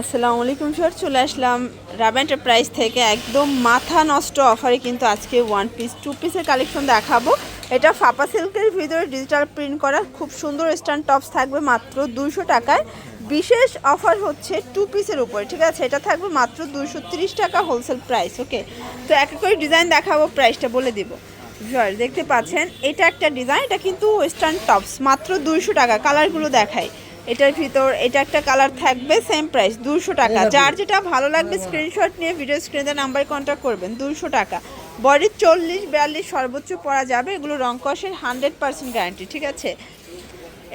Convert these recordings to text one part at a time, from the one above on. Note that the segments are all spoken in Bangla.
আসসালামু আলাইকুম স্যার, চলে আসলাম রাব এন্টারপ্রাইজ থেকে। একদম মাথা নষ্ট অফারে কিন্তু আজকে ওয়ান পিস টু পিসের কালেকশন দেখাবো। এটা ফাপা সিল্কের ভিতরে ডিজিটাল প্রিন্ট করা, খুব সুন্দর স্ট্যান্ড টপস থাকবে মাত্র দুশো টাকায়। বিশেষ অফার হচ্ছে টু পিসের উপরে, ঠিক আছে? এটা থাকবে মাত্র দুশো টাকা হোলসেল প্রাইস ওকে তো এক এক করে ডিজাইন দেখাবো প্রাইসটা বলে দিব। দেখতে পাচ্ছেন, এটা একটা ডিজাইন এটা কিন্তু ওয়েস্টার্ন টপস মাত্র দুইশো টাকা কালারগুলো দেখাই এটার ভিতর এটা একটা কালার থাকবে সেম প্রাইস দুশো টাকা। যার যেটা ভালো লাগবে স্ক্রিনশট নিয়ে ভিডিও স্ক্রিনে নাম্বারে কন্ট্যাক্ট করবেন দুশো টাকা। বডি চল্লিশ বিয়াল্লিশ সর্বোচ্চ পরা যাবে এগুলো রং কষের হান্ড্রেড পার্সেন্ট গ্যারান্টি ঠিক আছে?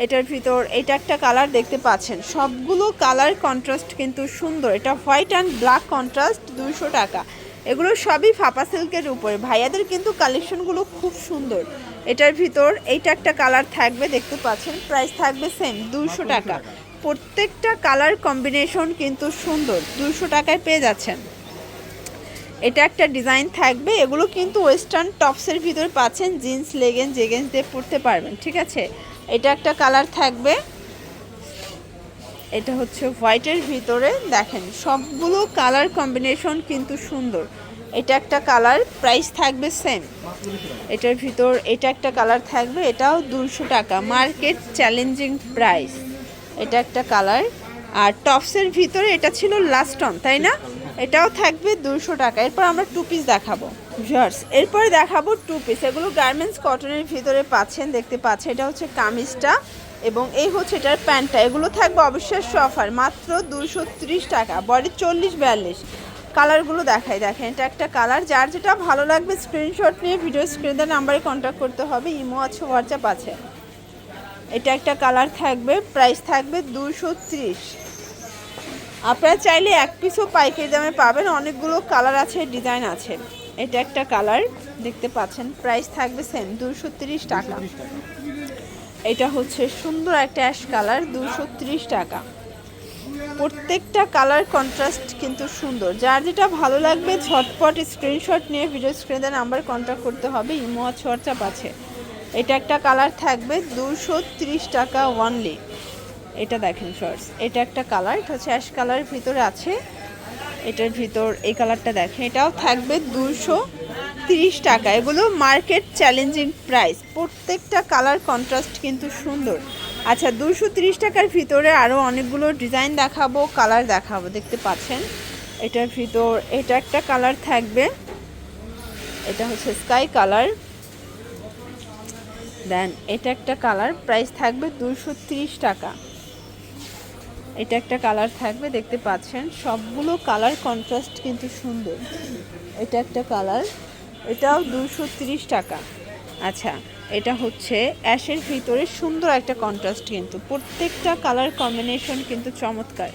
এটার ভিতর এটা একটা কালার দেখতে পাচ্ছেন। সবগুলো কালার কন্ট্রাস্ট কিন্তু সুন্দর এটা হোয়াইট অ্যান্ড ব্ল্যাক কন্ট্রাস্ট দুশো টাকা। এগুলো সবই ফাপা সিল্কের উপরে। ভাইয়াদের কিন্তু কালেকশনগুলো খুব সুন্দর। এটার ভিতর এইটা একটা কালার থাকবে, দেখতে পাচ্ছেন? প্রাইস থাকবে সেম দুশো টাকা। প্রত্যেকটা কালার কম্বিনেশন কিন্তু সুন্দর দুশো টাকায় পেয়ে যাচ্ছেন। এটা একটা ডিজাইন থাকবে, এগুলো কিন্তু ওয়েস্টার্ন টপসের ভিতরে পাচ্ছেন জিন্স লেগেন জেগেন্স দিয়ে পরতে পারবেন, ঠিক আছে? এটা একটা কালার থাকবে। এটা হচ্ছে হোয়াইটের ভিতরে, দেখেন, সবগুলো কালার কম্বিনেশন কিন্তু সুন্দর। এটা একটা কালার, প্রাইস থাকবে সেম। এটার ভিতর এটা একটা কালার থাকবে, এটাও দুশো টাকা। Market challenging price. এটা একটা কালার। আর টপসের ভিতরে এটা ছিল লাস্ট অন তাই না? এটাও থাকবে দুশো টাকা। এরপর আমরা টু পিস দেখাবো। জার্স এরপরে দেখাবো টু পিস এগুলো গার্মেন্টস কটনের ভিতরে পাচ্ছেন, দেখতে পাচ্ছেন। এটা হচ্ছে কামিজটা। এবং এই হচ্ছে এটার প্যান্টটা। এগুলো থাকবে অবিশ্বাস্য অফার, মাত্র দুশো টাকা বডি চল্লিশ, বিয়াল্লিশ। কালারগুলো দেখাই, দেখেন, এটা একটা কালার, যার যেটা ভালো লাগবে স্ক্রিনশট নিয়ে ভিডিও স্ক্রিনে নাম্বারে কন্ট্যাক্ট করতে হবে ইমো আছে হোয়াটসঅ্যাপ আছে। এটা একটা কালার থাকবে প্রাইস থাকবে দুশো ত্রিশ। আপনারা চাইলে এক পিসও পাইকারি দামে পাবেন, অনেকগুলো কালার আছে ডিজাইন আছে। এটা একটা কালার, দেখতে পাচ্ছেন প্রাইস থাকবে সেম দুশো টাকা। এটা হচ্ছে সুন্দর একটা অ্যাশ কালার, দুশো টাকা। প্রত্যেকটা কালার কন্ট্রাস্ট কিন্তু সুন্দর। যার যেটা ভালো লাগবে, ঝটপট স্ক্রিনশট নিয়ে ভিডিও স্ক্রিনে নাম্বার কন্ট্যাক্ট করতে হবে, ইমো আছে হোয়াটসঅ্যাপ আছে। এটা একটা কালার থাকবে, দুশো টাকা ওয়ানলি এটা দেখেন শর্টস এটা একটা কালার, এটা হচ্ছে অ্যাশ কালারের ভিতরে আছে। এটার ভিতর এই কালারটা দেখেন। এটাও থাকবে দুশো তিরিশ টাকা। এগুলো মার্কেট চ্যালেঞ্জিং প্রাইস প্রত্যেকটা কালার কন্ট্রাস্ট কিন্তু সুন্দর। আচ্ছা দুশো তিরিশ টাকার ভিতরে আরও অনেকগুলো ডিজাইন দেখাবো কালার দেখাবো। দেখতে পাচ্ছেন? এটার ভিতর, এটা একটা কালার থাকবে। এটা হচ্ছে স্কাই কালার দেন এটা একটা কালার প্রাইস থাকবে দুশো টাকা। এটা একটা কালার থাকবে, দেখতে পাচ্ছেন? সবগুলো কালার কন্ট্রাস্ট কিন্তু সুন্দর। এটা একটা কালার এটাও দুশো তিরিশ টাকা। আচ্ছা এটা হচ্ছে অ্যাশের ভিতরে সুন্দর একটা কন্ট্রাস্ট কিন্তু। প্রত্যেকটা কালার কম্বিনেশন কিন্তু চমৎকার।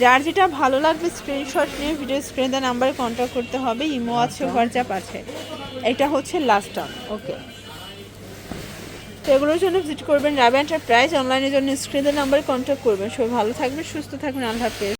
যার যেটা ভালো লাগবে স্ক্রিনশট নিয়ে ভিডিও স্ক্রিনে নাম্বারে কন্ট্যাক্ট করতে হবে। ইমো আছে হোয়াটসঅ্যাপ আছে। এটা হচ্ছে লাস্ট অন ওকে তো এগুলোর জন্য ভিজিট করবেন। রাবে এন্টারপ্রাইজ অনলাইনের জন্য স্ক্রিনের নাম্বারে কন্ট্যাক্ট করবেন। সবাই ভালো থাকবেন সুস্থ থাকবেন। আল্লাহ হাফেজ।